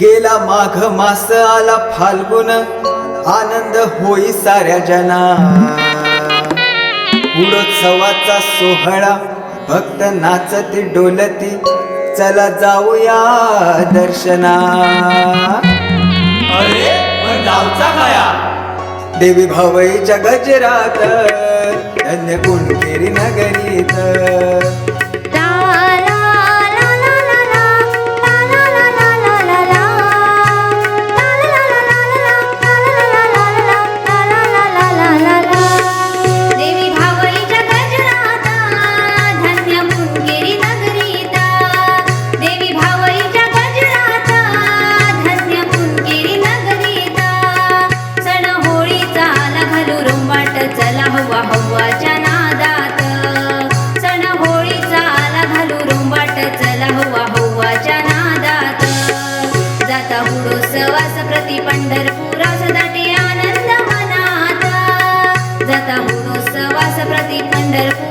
गेला माघ मास आला फाल्गुन. आनंद होई साऱ्या जना. उत्सवाचा सोहळा भक्त नाचती डोलती. चला जाऊया दर्शना. अरे पण गावचा काया देवी भावई जगजरात धन्य कोणकेरी नगरीत. கடல்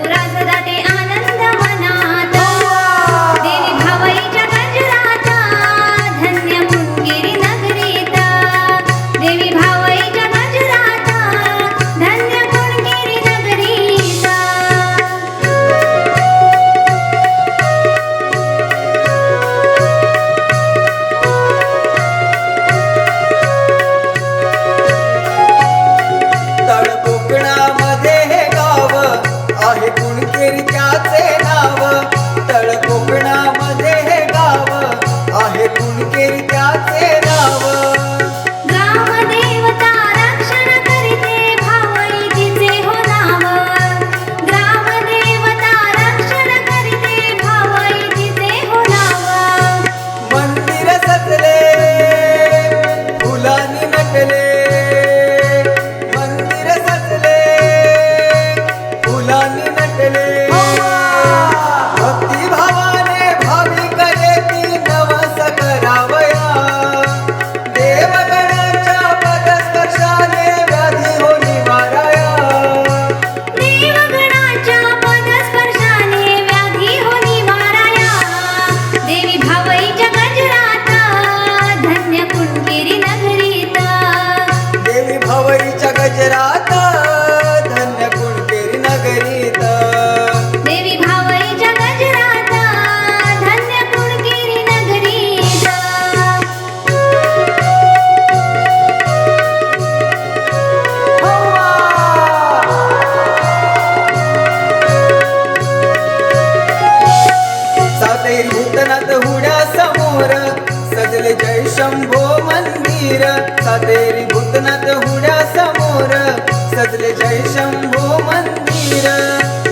शंभो मंदिर सातेरी भूतनाथ हुड्या समोर. सजले जय शंभो मंदिर.